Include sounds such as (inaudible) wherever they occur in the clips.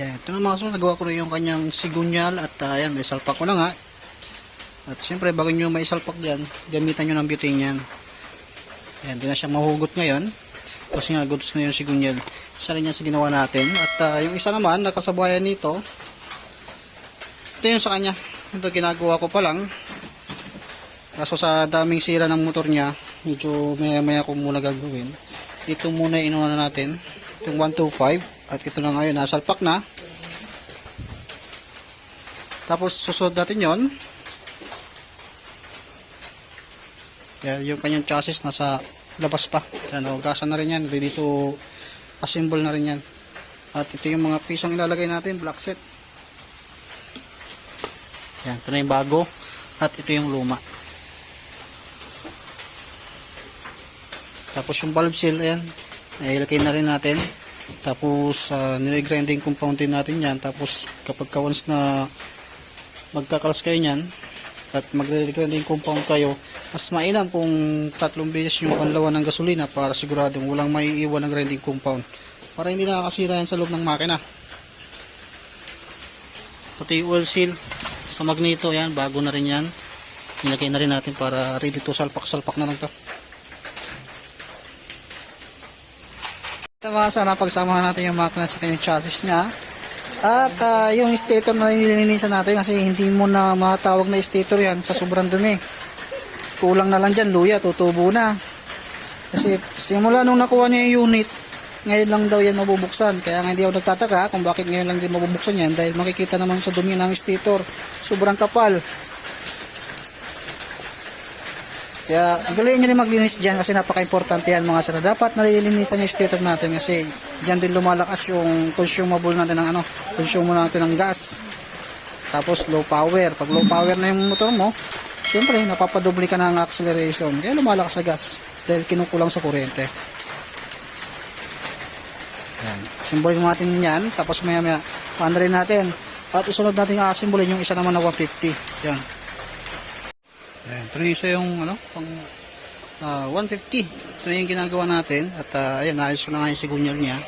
Yan, ito na mga kasunod, nagawa ko na yung kanyang sigunyal at uh, yan, isalpak ko na nga. At siyempre, bago nyo maisalpak yan, gamitan nyo ng butane yan. Yan, di na siya mahugot ngayon. Kasi nga, goods na yung sigunyal. Isa rin yan sa ginawa natin. At uh, yung isa naman, nakasabayan nito, ito yung sa kanya. Ito ginagawa ko pa lang. Kaso sa daming sira ng motor niya, medyo maya maya ko muna gagawin. Ito muna inuuna natin. Itong 125. At ito na ngayon, nasalpak na. Tapos susunod natin yon. Yan, yung kanyang chassis nasa labas pa. Yan, hugasan na rin yan. Ready to assemble na rin yan. At ito yung mga pisong ilalagay natin, black set. Yan, ito na yung bago. At ito yung luma. Tapos yung valve seal, ayan. Ay, ilagay na rin natin. Tapos, uh, nire-grinding compound natin yan. Tapos, kapag ka once na magkakalas kayo niyan, at magre-grinding compound kayo, mas mainam kung tatlong beses yung makanlawan ng gasolina para siguradong walang maiiwan ng grinding compound. Para hindi nakakasira yan sa loob ng makina. Pati oil seal sa magneto, yan, bago na rin yan. Nilagay na rin natin para ready to salpak-salpak na lang to. Tama sana pagsamahan natin yung makina sa kanyang chassis niya. At ah, yung stator na nililinisan natin kasi hindi mo na matawag na stator yan sa sobrang dumi. Kulang na lang dyan, luya, tutubo na. Kasi simula nung nakuha niya yung unit, ngayon lang daw yan mabubuksan. Kaya nga hindi ako nagtataka kung bakit ngayon lang din mabubuksan yan dahil makikita naman sa dumi ng stator. Sobrang kapal. Kaya galing nyo rin maglinis dyan kasi napaka-importante yan mga sir. Dapat nalilinisan yung stator natin kasi dyan din lumalakas yung consumable natin ng ano, consumo natin ng gas. Tapos low power. Pag low power na yung motor mo, siyempre napapadoble ka ng acceleration. Kaya lumalakas sa gas dahil kinukulang sa kuryente. Yan. Symbol natin yan. Tapos maya maya, paano natin. At isunod natin asimbolin yung isa naman na 150. Yan. Ayan, ito yung yung ano, pang ah, 150. Ito yung ginagawa natin. At uh, ayan, naayos ko na nga yung sigunyal niya.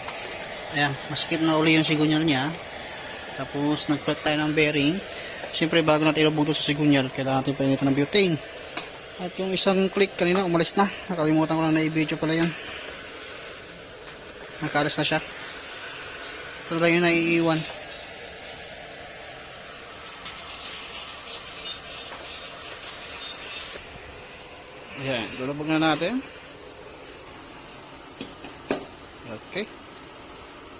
Ayan, maskip na uli yung sigunyal niya. Tapos nagplat tayo ng bearing. Siyempre bago natin ilubog sa sigunyal, kailangan natin painitan ng butane. At yung isang click kanina, umalis na. Nakalimutan ko lang na i-video pala yan. Nakalis na siya. Ito lang yung naiiwan. Ayan, lulubog na natin. Okay.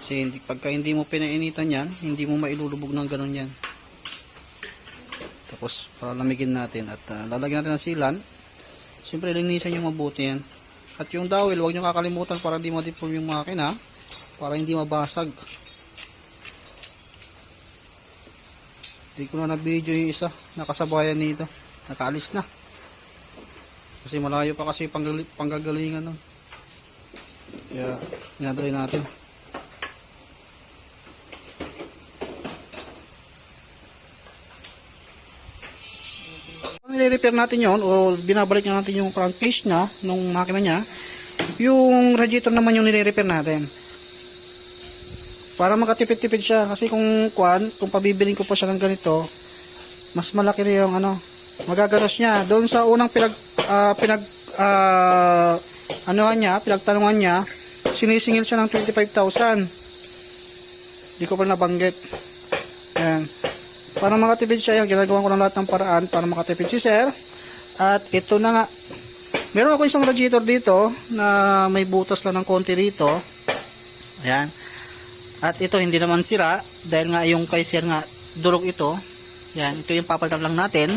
Kasi hindi, pagka hindi mo pinainitan yan, hindi mo mailulubog ng ganun yan. Tapos, para lamigin natin at uh, lalagyan natin ng silan. Siyempre, linisan yung mabuti yan. At yung dowel, huwag nyo kakalimutan para hindi ma-deform yung makina. Para hindi mabasag. Hindi ko na na-video yung isa. Nakasabayan nito. Nakaalis na. Kasi malayo pa kasi panggali, panggagalingan nun. Kaya, inadali natin. Nire-repair natin yon o binabalik na natin yung crankcase niya nung makina niya. Yung radiator naman yung nire-repair natin. Para makatipid-tipid siya kasi kung kwan, kung pabibilin ko pa siya ng ganito, mas malaki na yung ano, magaganos niya. Doon sa unang pinag ah, pinag ah, anuhan niya, pinagtanungan niya, sinisingil siya ng 25,000. Hindi ko pa nabanggit. Ayan. Para makatipid siya, yan, ginagawa ko ng lahat ng paraan para makatipid si sir. At ito na nga. Meron ako isang radiator dito na may butas lang ng konti rito. Ayan. At ito hindi naman sira dahil nga yung kay sir nga durog ito. Yan, ito yung papalitan lang natin.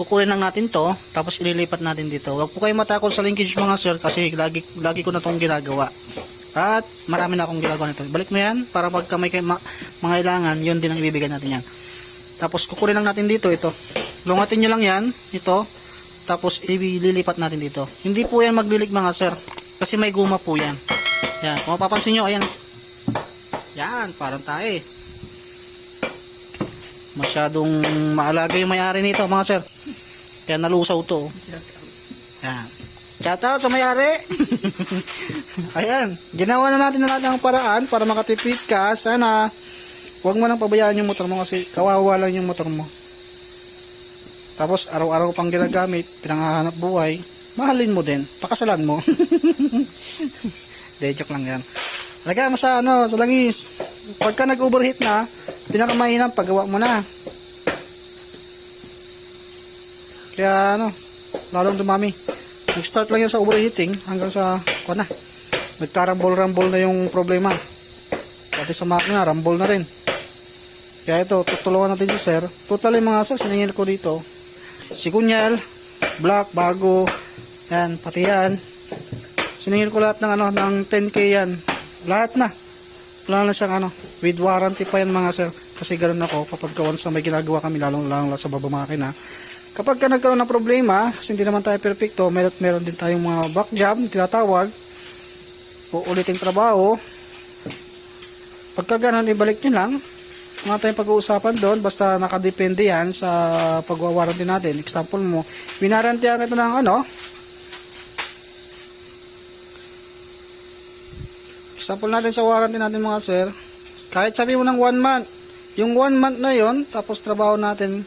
Kukunin lang natin to, tapos ililipat natin dito. Huwag po kayo matakot sa linkage mga sir kasi lagi, lagi ko na itong ginagawa. At marami na akong ginagawa nito. Balik mo yan para pagka may ma, mga ilangan, yun din ang ibibigay natin yan. Tapos kukunin lang natin dito ito. Lungatin nyo lang yan, ito. Tapos ililipat natin dito. Hindi po yan maglilik mga sir. Kasi may guma po yan. Yan, kung mapapansin nyo, ayan. Yan, parang tae. Masyadong maalaga yung may-ari nito mga sir. Kaya nalusaw to. Yan. Shout out sa may-ari. (laughs) Ayan, ginawa na natin na lahat ng paraan para makatipid ka. Sana, huwag mo nang pabayaan yung motor mo kasi kawawa lang yung motor mo. Tapos, araw-araw pang ginagamit, pinanghahanap buhay, mahalin mo din, pakasalan mo. (laughs) De, joke lang yan. Lagay mo sa, ano, sa langis. Pagka nag-overheat na, pinakamainam, paggawa mo na. Kaya, ano, lalong dumami. Nag-start lang yan sa overheating hanggang sa, kuha na. Nagkarambol-rambol na yung problema. Pati sa makina, rambol na rin. Kaya ito, tutulungan natin si sir. Totally mga sir, siningil ko dito. Si Kunyal, black, bago, yan, pati yan. Siningil ko lahat ng ano, ng 10k yan. Lahat na. Wala na siyang ano, with warranty pa yan mga sir. Kasi ganun ako, kapag ka once na may ginagawa kami, lalong lalong sa baba makina. Kapag ka nagkaroon ng problema, kasi hindi naman tayo perfecto, meron, meron din tayong mga back jam, tinatawag. Uuliting trabaho. Pagka ganun, ibalik nyo lang. Mga tayong pag-uusapan doon, basta nakadepende yan sa pagwawaranty natin. Example mo, winarantihan ito ng ano, Example natin sa warranty natin mga sir, kahit sabi mo ng 1 month, yung 1 month na yon tapos trabaho natin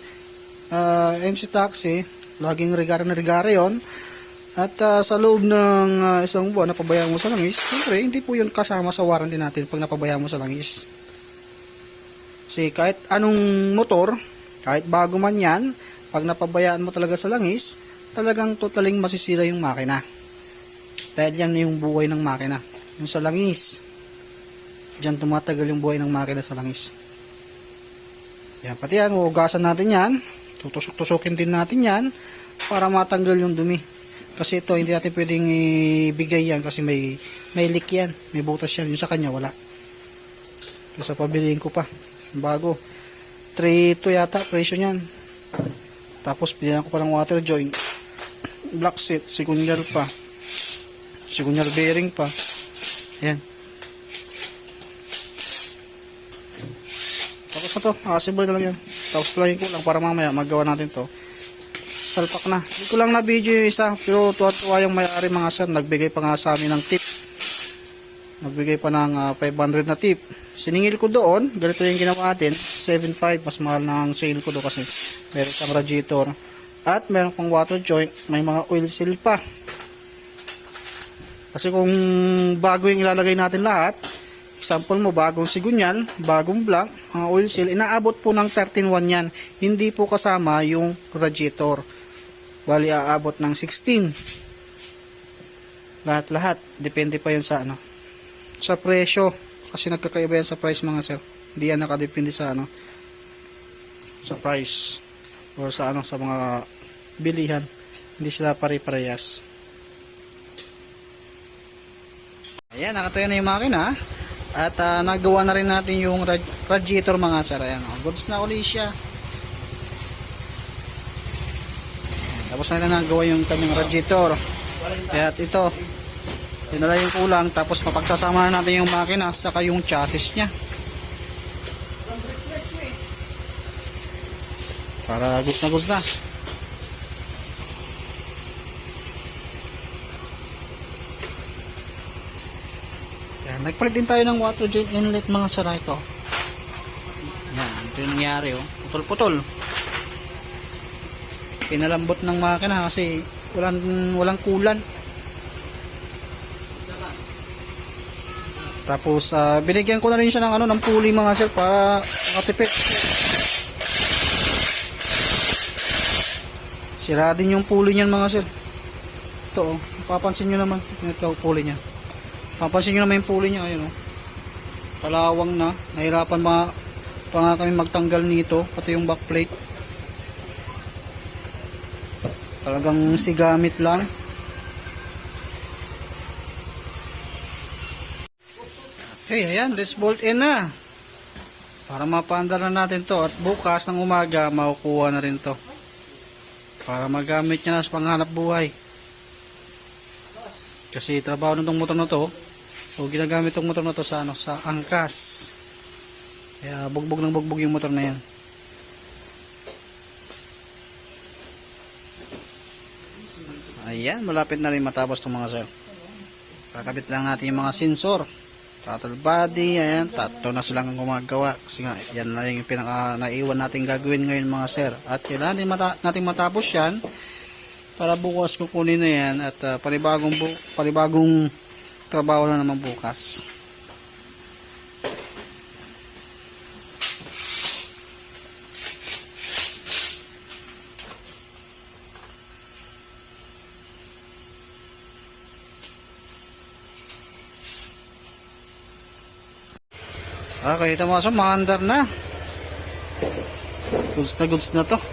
uh, MC Taxi, laging regara na regara yon at ah, sa loob ng ah, isang buwan napabayaan mo sa langis, siyempre hindi po yun kasama sa warranty natin pag napabayaan mo sa langis. Kasi kahit anong motor, kahit bago man yan, pag napabayaan mo talaga sa langis, talagang totaling masisira yung makina. Dahil yan yung buhay ng makina. Yung sa langis. Diyan tumatagal yung buhay ng makina sa langis. Yan, pati yan, uugasan natin yan. Tutusok-tusokin din natin yan para matanggal yung dumi. Kasi ito, hindi natin pwedeng ibigay yan kasi may, may leak yan. May butas yan. Yung sa kanya, wala. Kasi pabilihin ko pa. Bago. 3 to yata, presyo niyan. Tapos, pinili ko pa ng water joint. Black seat, sikunyar pa. Sikunyar bearing pa. Ayan. Tapos na to, assemble na lang yan. Tapos lang ko lang para mamaya magawa natin to. Salpak na. Hindi ko lang na video yung isa, pero tuwa-tuwa yung may-ari mga sir. Nagbigay pa nga sa amin ng tip. Nagbigay pa ng ah, 500 na tip. Siningil ko doon, ganito yung ginawa natin, 7.5, mas mahal na ang sale ko doon kasi meron siyang radiator. At meron pang water joint, may mga oil seal pa. Kasi kung bago yung ilalagay natin lahat, example mo, bagong sigunyal, bagong blank, mga oil seal, inaabot po ng 13.1 yan. Hindi po kasama yung radiator. Bali, aabot ng 16. Lahat-lahat. Depende pa yun sa ano. Sa presyo. Kasi nagkakaiba yan sa price mga sir. Hindi yan nakadepende sa ano. Sa price. Or sa ano, sa mga bilihan. Hindi sila pare-parehas. Ayan, nakatayo na yung makina. At ah, nagawa na rin natin yung rad- radiator mga sir. Ayan, oh, goods na uli siya. Tapos na nagawa yung kanyang radiator. Kaya ito, dinala yung kulang. Tapos mapagsasama na natin yung makina saka yung chassis niya. Para goods na goods na. Nagpalit din tayo ng water jet inlet mga sara ito. Yan, ito yung nangyari oh. Putol-putol. Pinalambot ng makina kasi walang walang kulan. Tapos ah, binigyan ko na rin siya ng ano ng pulley mga sir para makatipid. Sira din yung pulley niyan mga sir. Ito oh, mapapansin nyo naman ito pulley niya. Papansin nyo naman yung pulley niya, ayun o. Palawang na. Nahirapan ma pa nga kami magtanggal nito, pati yung backplate. Talagang sigamit lang. Okay, ayan, let's bolt in na. Para mapanda na natin to at bukas ng umaga makukuha na rin to. Para magamit niya na sa panghanap buhay. Kasi trabaho nitong motor na to, so ginagamit tong motor na to sa ano, sa angkas. Kaya bugbog ng bugbog yung motor na yan. Ayan, malapit na rin matapos tong mga sir. kakabit lang natin yung mga sensor throttle body ayan tatlo na silang ang gumagawa kasi nga yan na yung pinaka naiwan natin gagawin ngayon mga sir at kailangan din mata- natin matapos yan para bukas kukunin na yan at ah, panibagong panibagong trabaho na naman bukas Okay, ito mga sir, maandar na. Goods na goods na to.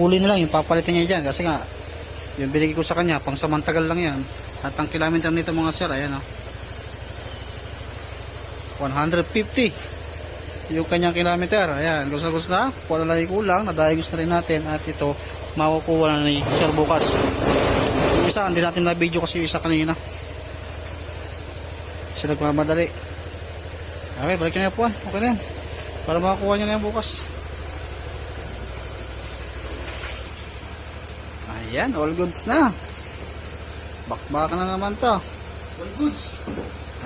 Huli na lang yung papalitan niya dyan. Kasi nga yung binigay ko sa kanya pang samantagal lang yan. At ang kilometer nito mga sir ayan o 150 yung kanyang kilometer ayan gusto gusto na wala lang yung kulang nadayagos na rin natin. At ito makukuha na ni sir bukas. Yung isa hindi natin na video kasi yung isa kanina. Kasi nagmamadali. Okay balik na yan po okay na yan. Para makakuha nyo na yan bukas Ayan, all goods na. Bakbakan na naman to. All goods.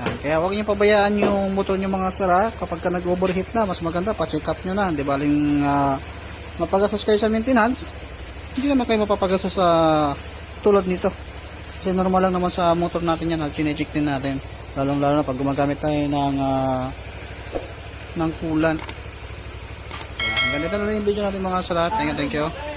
Ayan, kaya huwag niyo pabayaan yung motor niyo mga sara kapag ka nag-overheat na, mas maganda pa-check up niyo na. Di baling uh, mapagastos kayo sa maintenance, hindi naman kayo mapapagastos sa tulad nito. Kasi normal lang naman sa motor natin yan at chinecheck din natin. Lalong lalo na pag gumagamit tayo ng ah, ng coolant. Ayan, ganito na rin yung video natin mga sara. Thank you, thank you.